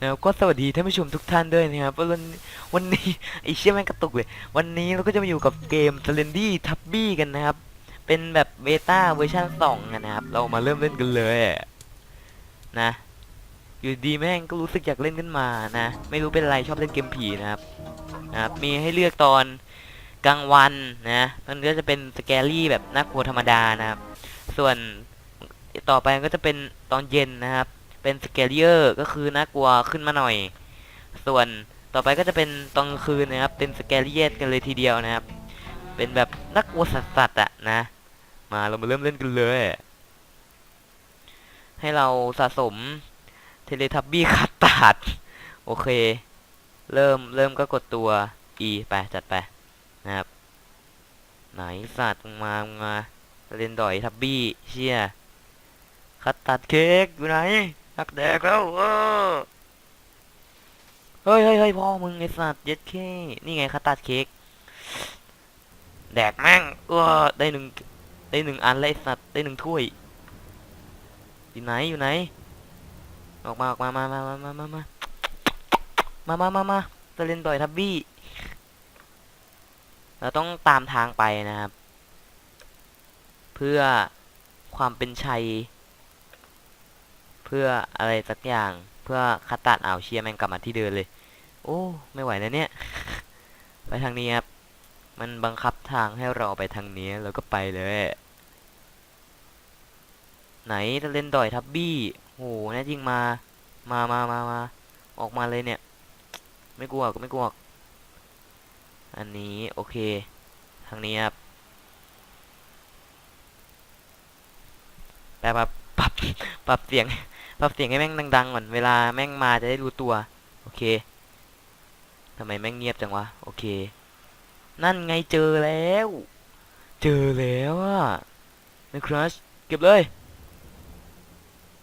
แล้วก็สวัสดีท่านผู้ชมทุกท่านด้วยนะครับวันวันนี้ไอเชี่ยแม่งกระตุกเลย วันนี้เราก็จะมาอยู่กับเกม s l e n d y t u b b y กันนะครับ เป็นแบบเบต้าเวอร์ชัน2นะครับ เรามาเริ่มเล่นกันเลยนะ อยู่ดีแม่งก็รู้สึกอยากเล่นขึ้นมานะ ไม่รู้เป็นไรชอบเล่นเกมผีนะครับนะครับมีให้เลือกตอนกลางวันนะมันก็จะเป็นสแกรี่แบบน่ากลัวธรรมดานะครับ ส่วนต่อไปก็จะเป็นตอนเย็นนะครับ เป็นสเกลเยอร์ก็คือน่ากลัวขึ้นมาหน่อย ส่วนต่อไปก็จะเป็นตอนคืนนะครับ เป็นสเกลเยสกันเลยทีเดียวนะครับ เป็นแบบน่ากลัวสัสๆอะนะ มาเรามาเริ่มเล่นกันเลย ให้เราสะสมเทเลทับบี้คัตตาดโอเค เริ่มเริ่มก็กดตัว E ไปจัดไปนะครับ ไหนสัตว์มามาเล่นดอยทับบี้เชี่ยคัตตัดเค้กอยู่ไหนักแดกแล้วเออเฮ้ยเฮ้ยเฮ้ยพ่อมึงไอสัตว์เย็ดเค้นี่ไงคัตตัดเค้กแดกแม่งเออได้หนึ่งได้หนึ่งอันแล้วไอสัตว์ได้หนึ่งถ้วยอยู่ไหนอยู่ไหน ออกมาออกมามามามามามามามามามามาจะเล่นดอยทับบี้เราต้องตามทางไปนะครับ เพื่อความเป็นชัย พื่ออะไรสักอย่างเพื่อคัดตัดอ่าวเชียแม่งกลับมาที่เดินเลย โอ้ ไม่ไหวนะเนี่ย ไปทางนี้ครับ มันบังคับทางให้เราไปทางนี้แล้วก็ไปเลย ไหนจะเล่นดอยทับบี้โหแน่จริงมา มามามามาออกมาเลยเนี่ย ไม่กลัวก็ไม่กลัว อันนี้โอเค ทางนี้ครับแปลว่าปรับปรับเสียง ปรับเสียงให้แม่งดังๆก่อน เวลาแม่งมาจะได้รู้ตัว โอเคทำไมแม่งเงียบจังวะ โอเค นั่นไงเจอแล้ว เจอแล้วอะในครัชเก็บเลย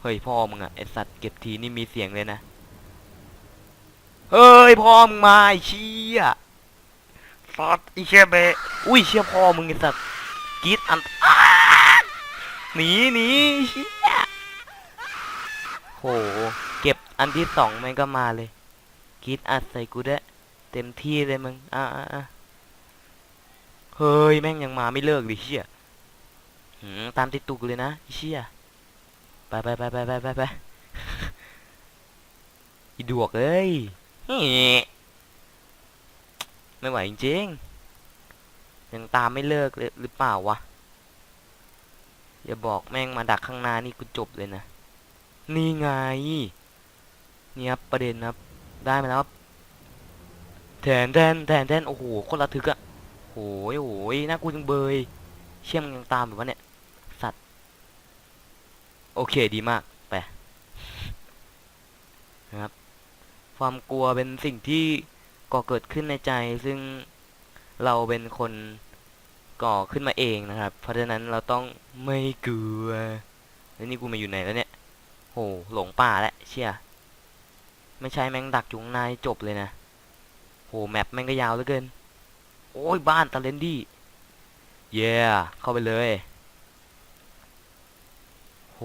เฮ้ยพ่อมึงอะไอสัตว์เก็บทีนี่มีเสียงเลยนะ เฮ้ยพ่อมึงมาไอเชี่ยสัตว์ไอเชี่ยเบอุ้ยเชี่ยพ่อมึงไอสัตว์กีดอันหนีหนี เชี่ยโหเก็บอันที่สองมันก็มาเลยกรีดอัดใส่กูได้เต็มที่เลยมึงอะอะเฮ้ยแม่งยังมาไม่เลิกดิเชี่ยหืมตามติดตุกเลยนะเชี่ยไปไปไปไปไปไปไปอีดวกเอ้ยไม่ไหวจริงๆยังตามไม่เลิกเลยหรือเปล่าวะอย่าบอกแม่งมาดักข้างหน้านี่กูจบเลยนะ นี่ไงเนี่ยครับประเด็นครับ ได้มาแล้วครับแทนแทนแทนแทนโอ้โหคนระทึกอะโอ้ยโอ้ยน่ากลัวจังเบย เชี่ยมงยังตามอยู่วะเนี่ย สัตว์ โอเคดีมาก ไป นะครับ ความกลัวเป็นสิ่งที่ก่อเกิดขึ้นในใจ ซึ่งเราเป็นคนก่อขึ้นมาเองนะครับ เพราะฉะนั้นเราต้องไม่กลัว แล้วนี่กูมาอยู่ไหนแล้วเนี่ย โหหลงป่าแล้วเชี่ยไม่ใช่แม่งดักอยู่ข้างในจบเลยนะโหแมปแม่งก็ยาวเหลือเกิน โอ้ยบ้านตาเลนดี้เย่เข้าไปเลยโห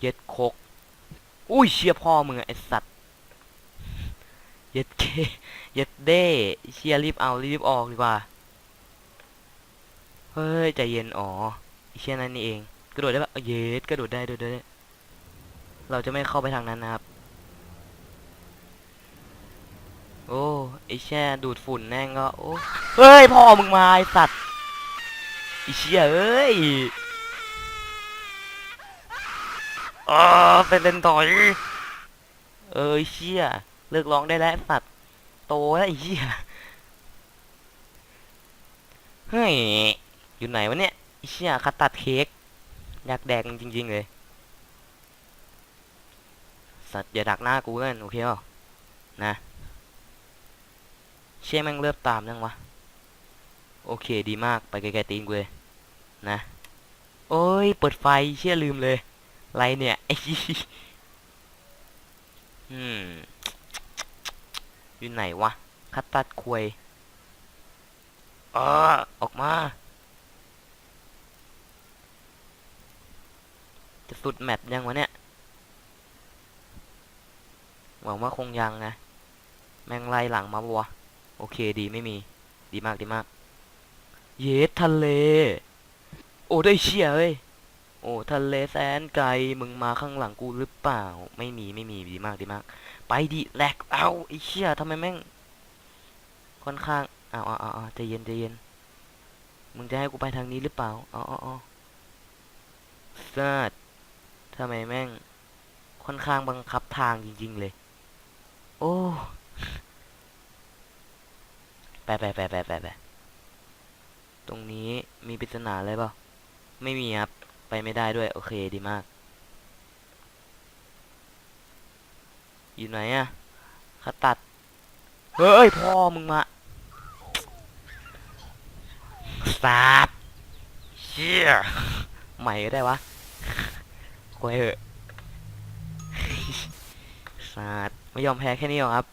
เย็ดคกอุ้ยเชียพ่อมึงอไอสัตว์เย็ดเคเย็ดเด้เชียรีบเอารีบออกดีกว่าเฮ้ยใจเย็นอ๋อไอเชียนั่นนี่เองกระโดดได้ปะเย็ดกระโดดได้กระโดดได้ เราจะไม่เข้าไปทางนั้นนะครับ โอ้ไอแช่ดูดฝุ่นแน่งก็โอ้เฮ้ยพ่อมึงมาไอสัตว์ไอเชี่ยเอ้ยเออเป็นเล่นต่อยเออไอ้เชี่ยเลิกร้องได้แล้วสัตว์โตแล้วไอเชี่ยเฮ้ยอยู่ไหนวะเนี่ยไอเชี่ยคัตตัดเค้กอยากแดกจริงๆเลย สัตว์อย่าดักหน้ากูกันโอเคเปล่านะ เชี่ยแม่งเริ่มตามยังวะ โอเคดีมากไปไกลๆตีนกูเลยนะ โอ้ยเปิดไฟเชี่ยลืมเลยไรเนี่ยไอ้อืมอยู่ไหนวะ คัตตัดควยเออออกมา จะสุดแมปยังวะเนี่ย หวังว่าคงยังนะ แมงไล่หลังมาปะวโอเคดีไม่มี ดีมากดีมาก เยสทะเล โอ้ได้เชี่ยเอ้ย โอ้ทะเลแสนไกล มึงมาข้างหลังกูหรือเปล่า ไม่มีไม่มีดีมากดีมาก ไปดิแลกเอาไอ้เชี่ยทำไมแม่ง ค่อนข้างเอาเอาเอาเอใจเย็นใจเย็น มึงจะให้กูไปทางนี้หรือเปล่าอ๋ออ๋ออ๋อซาดทำไมแม่ง ค่อนข้างบังคับทางจริง ๆ เลย โอ้ไปไปไปไปไปไปตรงนี้มีปริศนาอะไรเปล่าไม่มีครับ ไปไม่ได้ด้วย โอเคดีมาก อยู่ไหนอะขาตัด เฮ้ยพ่อมึงมาสาดเชี่ยใหม่ก็ได้วะควยเหอะสาด ไม่ยอมแพ้แค่นี้หรอกครับ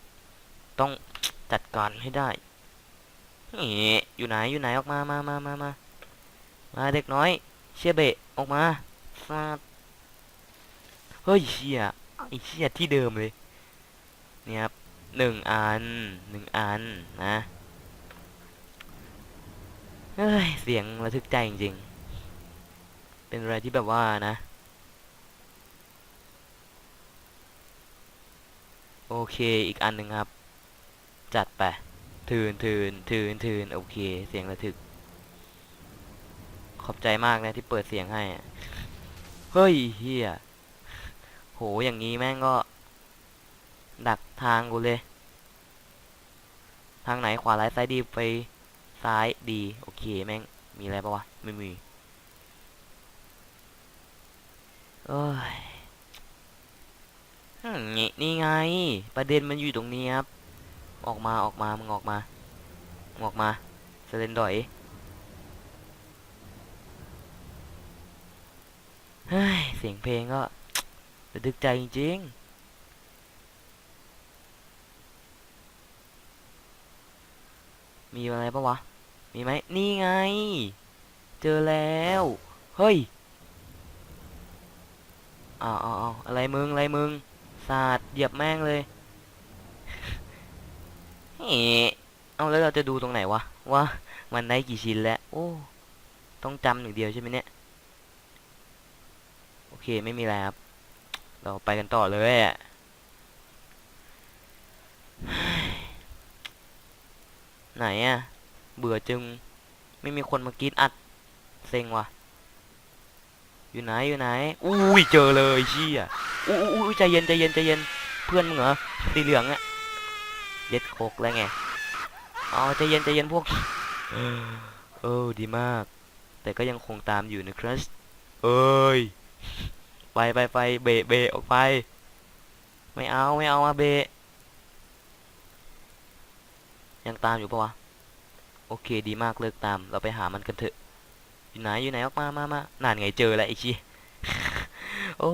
ต้องจัดการให้ได้นี่อยู่ไหนอยู่ไหนออกมามามามามามาเด็กน้อย เชี่ยเบะออกมาสาดเฮ้ยเชี่ยไอเชี่ยที่เดิมเลยเนี่ยครับหนึ่งอันหนึ่งอันนะเฮ้ยเสียงระทึกใจจริงๆ เป็นอะไรที่แบบว่านะ โอเคอีกอันหนึ่งครับ จัดไปทืนทืนทืนทืนโอเค เสียงระทึก ขอบใจมากนะที่เปิดเสียงให้เฮ้ยเฮียโหอย่างนี้แม่งก็ ดักทางกูเลย ทางไหนขวาร้ายซ้ายดีไปซ้ายดี โอเคแม่งมีอะไรปะวะ ไม่มีเอ้ย นี่นี่ไง ประเด็นมันอยู่ตรงนี้ครับ ออกมาออกมามึงออกมาออกมาเซเลนดอยเฮ้ยเสียงเพลงก็ระทึกใจจริงๆมีอะไรปะวะ มีไหม นี่ไง เจอแล้ว เฮ้ยอ้าวอ้าวอ้าวอะไรมึง อะไรมึง สาดเหยียบแม่งเลยเฮ้เอาแล้วเราจะดูตรงไหนวะว่ามันได้กี่ชิ้นแล้ว โอ้ ต้องจำหนึ่างเดียวใช่ไหมเนี่ย โอเคไม่มีอะไรครับ เราไปกันต่อเลยอะไหนอะเบื่อจึง ไม่มีคนมากรีดอัด เซ็งว่ะ อยู่ไหนอยู่ไหนอุ้ยเจอเลยเชี่ยอุ้ยอุ้ยใจเย็นใจเย็นใจเย็นเพื่อนมึงเหรอสีเหลืองอะเย็ดโคกแล้วไงอ๋อใจเย็นใจเย็นพวกเออดีมาก แต่ก็ยังคงตามอยู่นะครับเอ้ยไปไปไปเบะเบะออกไป ไม่เอาไม่เอามาเบะยังตามอยู่ปะวะโอเคดีมากเลิกตามเราไปหามันกันเถอะ อยู่ไหนอยู่ไหนออกมามามานั่นไงเจอแล้วไอ้ชี้โอ้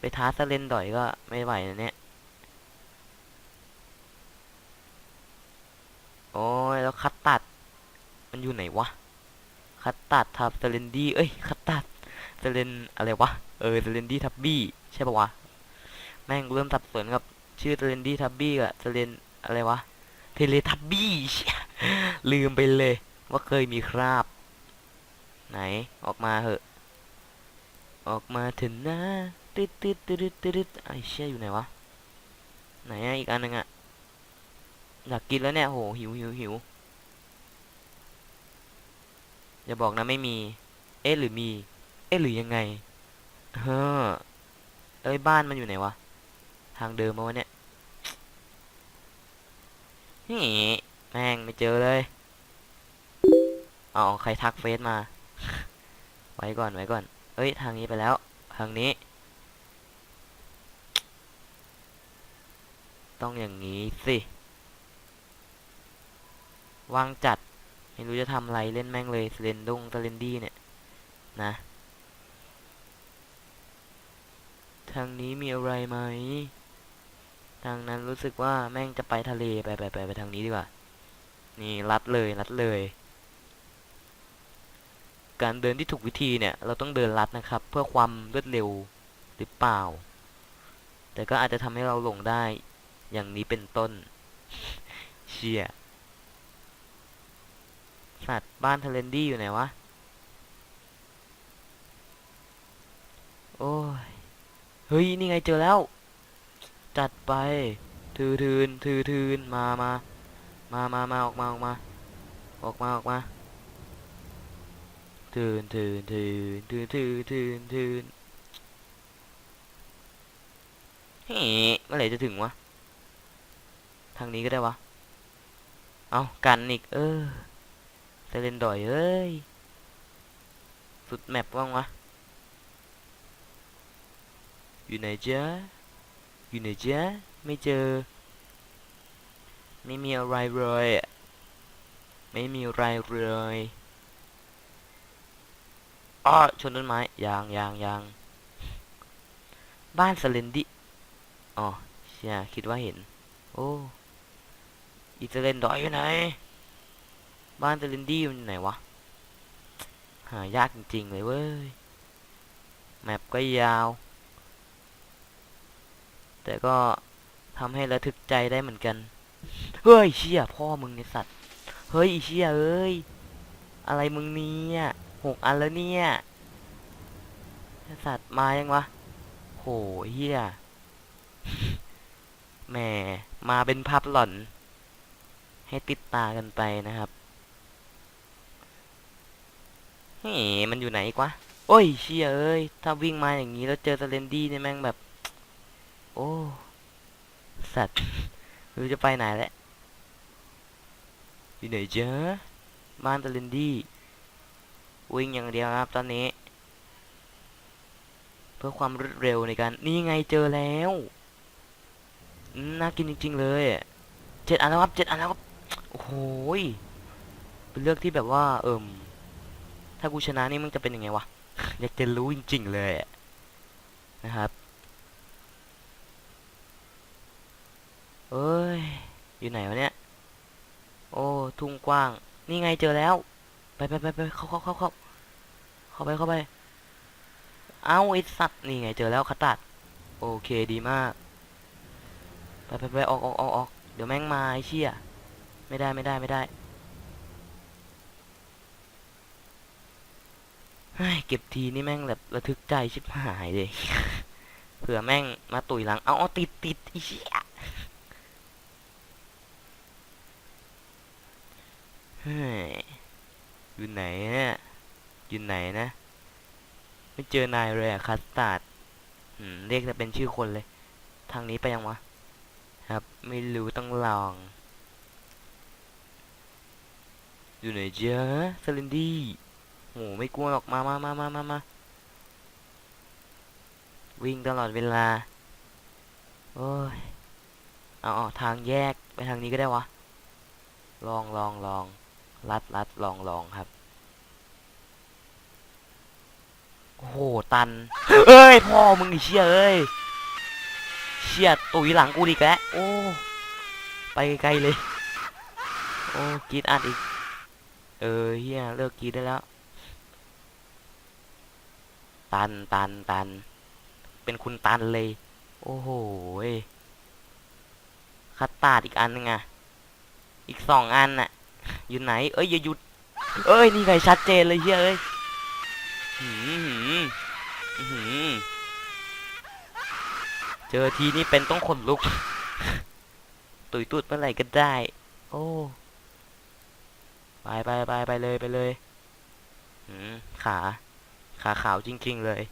ไปท้าสเลนดอยก็ไม่ไหวนะเนี่ย โอ้ยแล้วคัตตัด มันอยู่ไหนวะ คัตตัดทับสเลนดี้เอ้ย คัตตัดสเลนอะไรวะ เออสเลนดี้ทับบี้ใช่ปะวะ แม่งเริ่มสับสนกับชื่อสเลนดี้ทับบี้กับสเลนอะไรวะ เทเลทับบี้ลืมไปเลย ว่าเคยมีคราบ ไหนออกมาเหอะ ออกมาถึงนะตึ๊ดตึ๊ดตึ๊ดตึ๊ดตึ๊ดไอ้เชี่ยอยู่ไหนวะ ไหนอะอีกอันหนึงอะอยากกินแล้วเนี่ยโหหิวหิวหิวอย่าบอกนะไม่มี เอ๊ะหรือมี เอ๊ะหรือยังไงเฮ้อเอ้ยบ้านมันอยู่ไหนวะ ทางเดิมมาวะเนี่ยนี่แม่งไม่เจอเลย เอาใครทักเฟซมา ไว้ก่อนไว้ก่อน เอ้ย ทางนี้ไปแล้ว ทางนี้ ต้องอย่างนี้สิวางจัด ไม่รู้จะทำอะไรเล่นแม่งเลยสเลนดงสเลนดี้เนี่ย นะ ทางนี้มีอะไรไหม ทางนั้นรู้สึกว่าแม่งจะไปทะเลไปไปไปไปทางนี้ดีกว่า นี่ลัดเลยลัดเลย การเดินที่ถูกวิธีเนี่ย เราต้องเดินลัดนะครับ เพื่อความรวดเร็วหรือเปล่า แต่ก็อาจจะทำให้เราหลงได้อย่างนี้เป็นต้น เชี่ยสัตว์บ้านเทเลนดี้อยู่ไหนวะ โอ้ย เฮ้ย นี่ไงเจอแล้ว จัดไป ถือทืนถือทืนมามามามามาออกมาออกมา ออกมาออกมา ทืนทืนทืนทืนทืนทืนทืนเฮ้เมื่อไหร่จะถึงวะ ทางนี้ก็ได้วะ เอากันอีก เออเซเลนดอยเอ้ย สุดแมปว่างวะ อยู่ไหนจ๊ะ อยู่ไหนจ๊ะ ไม่เจอ ไม่มีอะไรเลย ไม่มีอะไรเลย อ้อชนต้นไม้ยางยางยางบ้านสเลนดิอ๋อเชี่ยคิดว่าเห็น โอ้อีเซเลนดอยอยู่ไหน บ้านเซเลนดี้มันอยู่ไหนวะ หายากจริงๆเลยเว้ย แมปก็ยาว แต่ก็ทำให้ระทึกใจได้เหมือนกัน เฮ้ยเชี่ยพ่อมึงในสัตว์ เฮ้ยอ้เชี่ยเอ้ย อะไรมึงเนี่ย หกอันแล้วเนี่ยสัตว์มายังวะโหเฮียแหมมาเป็นภาพหล่อน ให้ติดตากันไปนะครับเฮ้ยมันอยู่ไหนกวะ โอ้ยเชียเอ้ย ถ้าวิ่งมาอย่างนี้แล้วเจอสเลนดี้เนี่ยแม่งแบบ โอ้ สัตว์รู้จะไปไหนแล้วอยู่ไหนเจ๊ะบ้านสเลนดี้ วิ่งอย่างเดียวครับตอนนี้ เพื่อความรวดเร็วในการนี่ไงเจอแล้วน่ากินจริง ๆ เลยเจ็ดอันแล้วครับเจ็ดอันแล้วครับโอ้โหยเป็นเลือกที่แบบว่า เอิ่มถ้ากูชนะนี่มึงจะเป็นยังไงวะอยากจะรู้จริง ๆ เลยนะครับเอ้ย อยู่ไหนวะเนี่ย โอ้ ทุ่งกว้าง นี่ไงเจอแล้ว ไปไปไปไปเข้าเข้าเข้าเข้าเข้าไปเข้าไป เอาไอสัตว์นี่ไงเจอแล้วคัตตัดโอเคดีมาก ไปไปไปออกออกออกออกเดี๋ยวแม่งมาไอเชี่ยไม่ได้ไม่ได้ไม่ได้เฮ้ยเก็บทีนี่แม่งแบบระทึกใจชิบหายเลย เผื่อแม่งมาตุยหลัง เอาเอาติดติดไอเชี่ยเฮ้ย อยู่ไหนเนี่ยอยู่ไหนนะ ไม่เจอนายเลยอะคัสตาร์ดเรียกแต่เป็นชื่อคนเลย ทางนี้ไปยังวะ ครับ ไม่รู้ต้องลอง อยู่ไหนเจ๊ะสลินดี้โหไม่กลัวหรอก มามามามามามาวิ่งตลอดเวลา โอ้ย เอาเอทางแยกไปทางนี้ก็ได้วะ ลองลองลอง ลัดลัดลองลองครับ โอ้โห ตัน เอ้ย พ่อมึงไอ้เชี่ยเอ้ย เชี่ยตุยหลังกูดีกแล้ว โอ้ ไปไกลเลย โอ้กีดอัดอีก เออเฮียเลิกกีดได้แล้ว ตันตันตัน เป็นคุณตันเลย โอ้โหคัตตาดอีกอันนึงอะอีกสองอันน่ะ อยู่ไหน เอ้ยอย่าหยุด เอ้ยนี่ไงชัดเจนเลยเฮียเอ้ยหืมหืมเจอทีนี่เป็นต้องขนลุก ตุยตุดเมื่อไหร่ก็ได้ โอ้ไปไปไปไปเลยไปเลยขา ขาขาวจริง ๆ เลย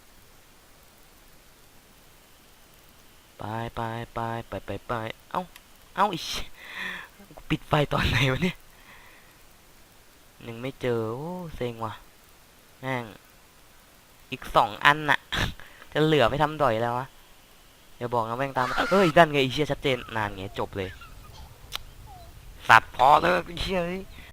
ไปไปไปไปไปไปเอ้า เอ้าอีกปิดไฟตอนไหนวะเนี่ย หนึ่งไม่เจอ โอ้เซ็งว่ะแม่งอีกสองอันน่ะ จะเหลือไปทำดอยแล้ววะอย่าบอกนะแม่งตามเฮ้ยดันไงอีเชี่ยชัดเจนนานไงจบเลย สัตว์พอเลยไอ้เชี่ย